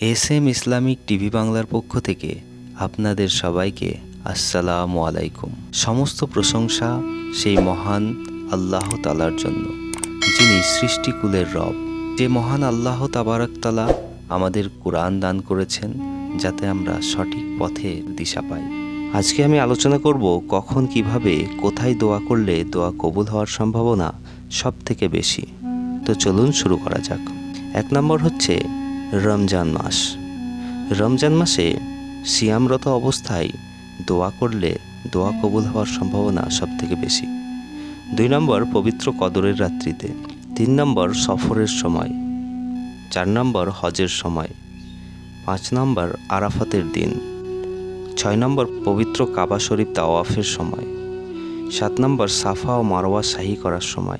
S M Islamic TV বাংলার পক্ষ থেকে আপনাদের সবাইকে আসসালামু আলাইকুম। সমস্ত প্রশংসা সেই মহান আল্লাহ তালার জন্য, যিনি সৃষ্টিকুলের রব। যে মহান আল্লাহ তাবারাকতালা আমাদের কোরআন দান করেছেন, যাতে আমরা সঠিক পথে দিশা পাই। আজকে আমি আলোচনা করব কখন কীভাবে, কোথায় দোয়া করলে দোয়া কবুল হওয়ার সম্ভাবনা সব থেকে বেশি। তো চলুন শুরু করা যাক। এক নম্বর হচ্ছে রমজান মাস। রমজান মাসে সিয়ামরত অবস্থায় দোয়া করলে দোয়া কবুল হওয়ার সম্ভাবনা সব থেকে বেশি। দুই নম্বর, পবিত্র কদরের রাত্রিতে। তিন নম্বর, সফরের সময়। চার নম্বর, হজের সময়। পাঁচ নম্বর, আরাফাতের দিন। ছয় নম্বর, পবিত্র কাবা শরীফ তাওয়াফের সময়। সাত নম্বর, সাফা ও মারওয়া শাহী করার সময়।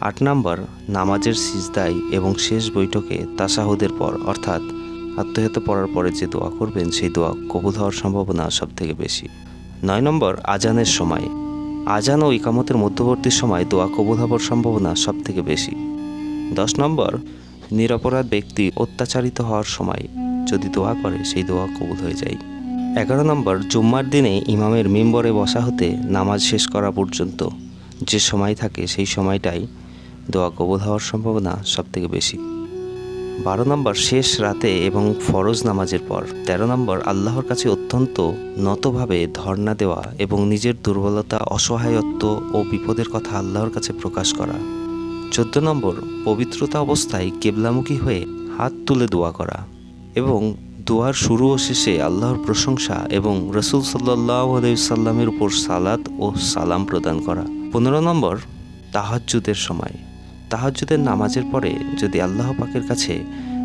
আট নম্বর, নামাজের সিজদাই এবং শেষ বৈঠকে তাসাহুদের পর, অর্থাৎ আত্মহত পড়ার পরে যে দোয়া করবেন, সেই দোয়া কবুল হওয়ার সম্ভাবনা সব থেকে বেশি। নয় নম্বর, আজানের সময়। আজান ও ইকামতের মধ্যবর্তী সময় দোয়া কবুল হওয়ার সম্ভাবনা সব থেকে বেশি। দশ নম্বর, নিরপরাধ ব্যক্তি অত্যাচারিত হওয়ার সময় যদি দোয়া করে, সেই দোয়া কবুল হয়ে যায়। এগারো নম্বর, জুম্মার দিনে ইমামের মেম্বরে বসা হতে নামাজ শেষ করা পর্যন্ত যে সময় থাকে, সেই সময়টাই দোয়া কবুল হওয়ার সম্ভাবনা সব থেকে বেশি। বারো নম্বর, শেষ রাতে এবং ফরজ নামাজের পর। তেরো নম্বর, আল্লাহর কাছে অত্যন্ত নতভাবে ধর্ণা দেওয়া এবং নিজের দুর্বলতা, অসহায়ত্ব ও বিপদের কথা আল্লাহর কাছে প্রকাশ করা। চোদ্দ নম্বর, পবিত্রতা অবস্থায় কেবলামুখী হয়ে হাত তুলে দোয়া করা এবং দোয়ার শুরু ও শেষে আল্লাহর প্রশংসা এবং রসুল সাল্লাহ উপর সালাত ও সালাম প্রদান করা। পনেরো নম্বর, তাহাজ্জুদের সময়। তাহাজ্জুদের নামাজের পরে যদি আল্লাহ পাকের কাছে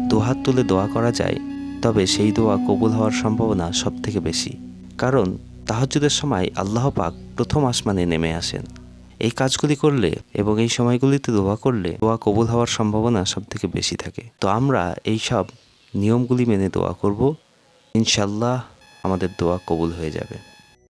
দুহাত তুলে দোয়া করা যায়, তবে সেই দোয়া কবুল হওয়ার সম্ভাবনা সব থেকে বেশি। কারণ তাহাজ্জুদের সময় আল্লাহ পাক প্রথম আসমানে নেমে আসেন। এই কাজগুলি করলে এবং এই সময়গুলিতে দোয়া করলে দোয়া কবুল হওয়ার সম্ভাবনা সব থেকে বেশি থাকে। তো আমরা এই সব নিয়মগুলি মেনে দোয়া করব। ইনশাল্লাহ আমাদের দোয়া কবুল হয়ে যাবে।